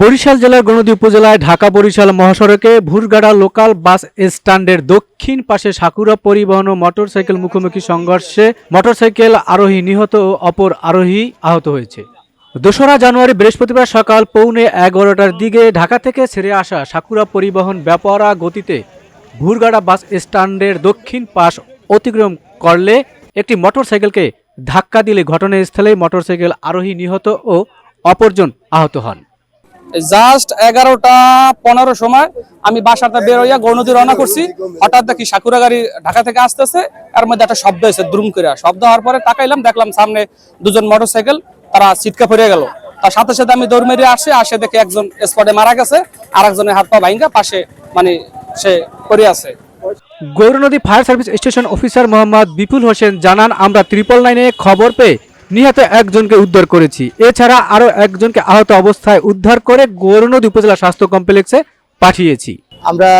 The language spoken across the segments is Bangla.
বরিশাল জেলার গণদী উপজেলায় ঢাকা বরিশাল মহাসড়কে ভুরগাড়া লোকাল বাস স্ট্যান্ডের দক্ষিণ পাশে সাকুরা পরিবহন ও মোটরসাইকেল মুখোমুখি সংঘর্ষে মোটরসাইকেল আরোহী নিহত ও অপর আরোহী আহত হয়েছে। দোসরা জানুয়ারি বৃহস্পতিবার সকাল পৌনে এগারোটার দিকে ঢাকা থেকে ছেড়ে আসা সাকুরা পরিবহন ব্যাপারা গতিতে ভুরগাড়া বাস স্ট্যান্ডের দক্ষিণ পাশ অতিক্রম করলে একটি মোটরসাইকেলকে ধাক্কা দিলে ঘটনাস্থলেই মোটরসাইকেল আরোহী নিহত ও অপরজন আহত হন। জাস্ট এগারোটা পনেরো সময় আমি বাসাটা বের হইয়া গৌনদী রওনা করছি। হঠাৎ দেখি সাকুরা গাড়ি ঢাকা থেকে আসতেছে, এর মধ্যে একটা শব্দ হয়েছে, দ্রুম করে শব্দ হওয়ার পরে তাকাইলাম, দেখলাম সামনে দুজন মোটরসাইকেল, তারা সিটকা ফিরে গেল। তার সাথে সাথে আমি দৌড় মেরে আসি, আসে দেখে একজন স্পটে মারা গেছে আর একজনের হাত পা ভাঙ্গা পাশে মানে সে পড়ে আছে। Gournadi fire service station officer Mohammad Bipul Hossain জানান, আমরা ত্রিপল নাইনে খবর পেয়ে নিহত একজনকে উদ্ধার করেছি। এছাড়া আরও একজনকে আহত অবস্থায় উদ্ধার করে গৌরনদী উপজেলা স্বাস্থ্য কমপ্লেক্সে পাঠিয়েছি। আমরা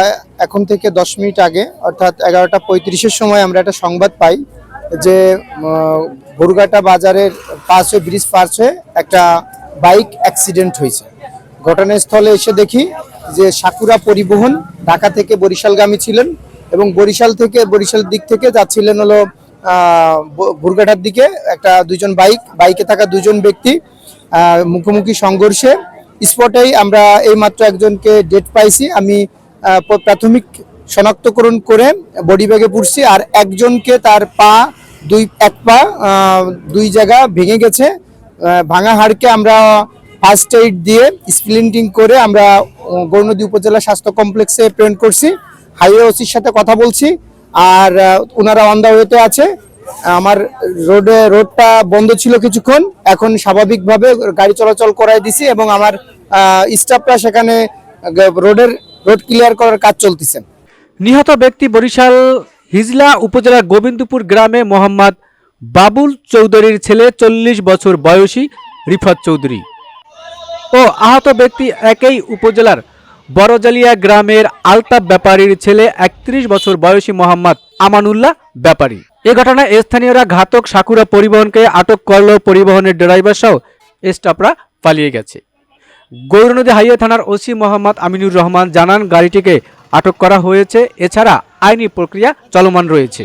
এখন থেকে দশ মিনিট আগে, অর্থাৎ এগারোটা পঁয়ত্রিশের সময় আমরা একটা সংবাদ পাই যে বরুঘাটা বাজারের পাশ হয়ে, ব্রিজ পাশ হয়ে একটা বাইক অ্যাক্সিডেন্ট হয়েছে। ঘটনাস্থলে এসে দেখি যে সাকুরা পরিবহন ঢাকা থেকে বরিশালগামী ছিলেন এবং বরিশাল থেকে বরিশাল দিক থেকে যাচ্ছিলেন হলো বুরগাটার দিকে একটা দুজন বাইক, বাইকে থাকা দুজন ব্যক্তি মুখোমুখি সংঘর্ষে। স্পটেই আমরা এই মাত্র একজনকে ডেট পাইছি। আমি প্রাথমিক শনাক্তকরণ করে বডি ব্যাগে পুড়ছি আর একজনকে তার পা দুই, এক পা দুই জায়গা ভেঙে গেছে। ভাঙা হাড়কে আমরা ফার্স্ট এইড দিয়ে স্প্লিন্টিং করে আমরা গৌরনদী উপজেলা স্বাস্থ্য কমপ্লেক্সে প্রেরণ করছি। হাইওয়ে ওসির সাথে কথা বলছি। আর ওনারা অন দা ওয়েতে আছে। আমার রোডে, রোডটা বন্ধ ছিল কিছুক্ষণ। এখন স্বাভাবিকভাবে গাড়ি চলাচল করাই দিছি এবং আমার স্টাফরা সেখানে রোডের, রোড ক্লিয়ার করার কাজ চলতেছে। নিহত ব্যক্তি বরিশাল হিজলা উপজেলার গোবিন্দপুর গ্রামে মোহাম্মদ বাবুল চৌধুরীর ছেলে, চল্লিশ বছর বয়সী রিফাত চৌধুরী। ও আহত ব্যক্তি একই উপজেলার বড়জালিয়া গ্রামের আলতাব ব্যাপারীর ছেলে একত্রিশ বছর বয়সী মোহাম্মদ আমানুল্লাহ ব্যাপারী। এ ঘটনায় স্থানীয়রা ঘাতক সাকুরা পরিবহনকে আটক করলেও পরিবহনের ড্রাইভার সহ স্টাফরা পালিয়ে গেছে। গৌরনদী হাইওয়ে থানার ওসি মোহাম্মদ আমিনুর রহমান জানান, গাড়িটিকে আটক করা হয়েছে। এছাড়া আইনি প্রক্রিয়া চলমান রয়েছে।